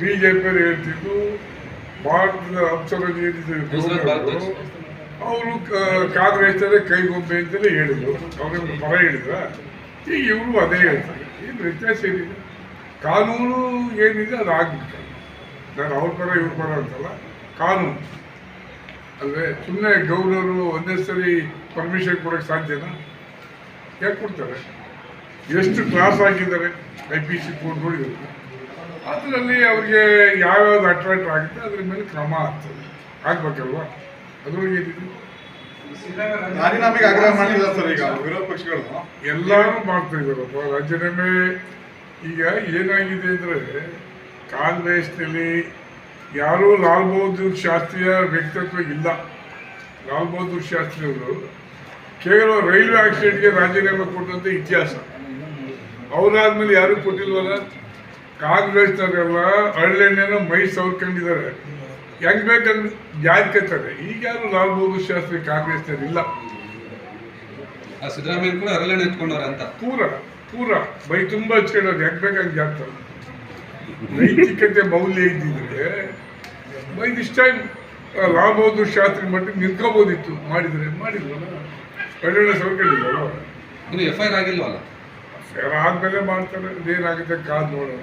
ಮೇಲೆ ಹೇಳ್ತಿದ್ದು ಭಾರತದ ಅಪ್ಸರಲ್ಲಿ ಏನಿದೆ ಅವರು ಕಾಂಗ್ರೆಸ್ನಲ್ಲೇ ಕೈಗೊಂಬೆ ಅಂತಲೇ ಹೇಳಿದ್ರು. ಅವ್ರಿಗೆ ಪರ ಹೇಳಿದ್ರ. ಈಗ ಇವರು ಅದೇ ಹೇಳ್ತಾರೆ. ಏನು ವ್ಯತ್ಯಾಸ ಏನಿದೆ ಕಾನೂನು ಏನಿದೆ ಅದು ಆಗ್ಬೇಕು ನಾನು ಅವ್ರ ಪರ ಇವ್ರ ಪರ ಅಂತಲ್ಲ. ಕಾನೂನು. ಅಂದರೆ ಸುಮ್ಮನೆ ಗೌರವರು ಒಂದೇ ಸರಿ ಪರ್ಮಿಷನ್ ಕೊಡೋಕ್ಕೆ ಸಾಧ್ಯನಾ? ಯಾಕೆ ಕೊಡ್ತಾರೆ? ಎಷ್ಟು ಕ್ಲಾಸ್ ಹಾಕಿದ್ದಾರೆ? ಐ ಪಿ ಸಿ ಕೋಡ್ ನೋಡಿದ್ರು. ಅದರಲ್ಲಿ ಅವ್ರಿಗೆ ಯಾವ್ಯಾವ್ದು ಅಟ್ರಾಕ್ಟ್ ಆಗುತ್ತೆ ಅದ್ರ ಮೇಲೆ ಕ್ರಮ ಆಗ್ತದೆ. ಆಗ್ಬೇಕಲ್ವಾ? ಅದ್ರೊಳಗೆ ಎಲ್ಲಾನು ರಾಜೀನಾಮೆಗೆ ಆಗ್ರಹ ಮಾಡ್ತಿದ್ದಾರೆ ಸರ್ ಈಗ ವಿರೋಧ ಪಕ್ಷಗಳು. ಎಲ್ಲರೂ ಮಾಡ್ತಾ ಇದ್ದಾರಪ್ಪ ರಾಜೀನಾಮೆ ಈಗ ಏನಾಗಿದೆ ಅಂದರೆ ಕಾಂಗ್ರೆಸ್ನಲ್ಲಿ ಯಾರೂ ಲಾಲ್ ಬಹದ್ದೂರ್ ಶಾಸ್ತ್ರಿಯ ವ್ಯಕ್ತಿತ್ವ ಇಲ್ಲ. ಲಾಲ್ ಬಹದ್ದೂರ್ ಶಾಸ್ತ್ರಿ ಅವರು ಕೇವಲ ರೈಲ್ವೆ ಆಕ್ಸಿಡೆಂಟ್ಗೆ ರಾಜೀನಾಮೆ ಕೊಟ್ಟಂತ ಇತಿಹಾಸ. ಅವರಾದ್ಮೇಲೆ ಯಾರೂ ಕೊಟ್ಟಿಲ್ವಲ್ಲ? ಕಾಂಗ್ರೆಸ್ನವರೆಲ್ಲ ಹಳ್ಳೆಣ್ಣೆನ ಮೈ ಸವರ್ಕೊಂಡಿದ್ದಾರೆ. ಹೆಂಗ್ ಬೇಕಂದ್ರೆ ಜಾರ್ಕತ್ತಾರೆ ಈಗ ಯಾರು ಲಾಲ್ ಬಹದ್ದೂರ್ ಶಾಸ್ತ್ರಿ ಕಾಂಗ್ರೆಸ್ನವರಿಲ್ಲ. ಸಿದ್ದರಾಮಯ್ಯ ಕೂಡ ಹರಳೆಣ್ಣೆ ಎತ್ಕೊಂಡವ್ರ ಅಂತ. ಪೂರ ಪೂರ. ಮೈ ತುಂಬ ಹಚ್ಕೊಳ್ಳೋದು ಹೆಂಗ್ ಹಂಗೆ ಜಾಗ್ತಾರೆ ನೈತಿಕತೆ ಮೌಲ್ಯ ಇದ್ದಿದ್ರೆ ಬೈ ಇಷ್ಟ ಲಾಲ್ ಬಹದ್ದೂರ್ ಶಾಸ್ತ್ರಿ ಮಟ್ಟಿಗೆ ನಿಂತ್ಕೋಬೋದಿತ್ತು. ಮಾಡಿದ್ರೆ ಮಾಡಿಲ್ಲ ಹಳ್ಳೆಣ್ಣೆ ಸವರ್ಕೊಂಡಿಲ್ಲ ಎಫ್ ಐ ಆರ್ ಆಗಿಲ್ವಲ್ಲ? ಆದ್ಮೇಲೆ ಮಾಡ್ತಾರೆ ಅದೇನಾಗುತ್ತೆ ಕಾದ್ ನೋಡೋಣ